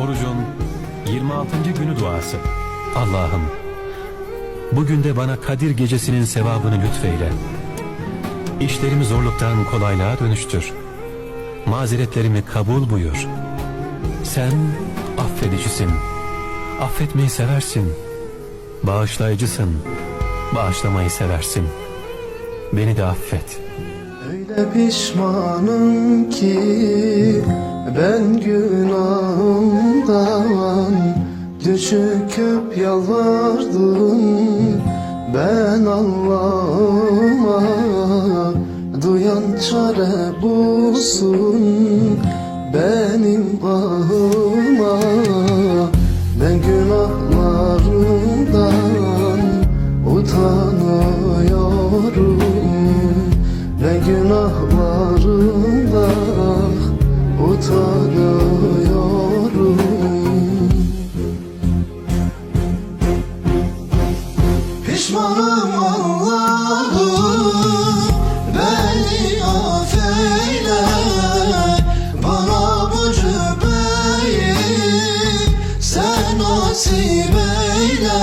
Orucun 26. günü duası. Allah'ım, bugün de bana Kadir gecesinin sevabını lütfeyle. İşlerimi zorluktan kolaylığa dönüştür. Mazeretlerimi kabul buyur. Sen affedicisin. Affetmeyi seversin. Bağışlayıcısın. Bağışlamayı seversin. Beni de affet. Öyle pişmanım ki ben günahımdan Düşüküp yalvardım ben Allah'ıma. Duyan çare bulsun benim ahıma. Ben günahlarımdan utanıyorum. Ben günah düşmanım Allah'ım Beni affeyle Bana bu cübbeyi Sen nasip eyle.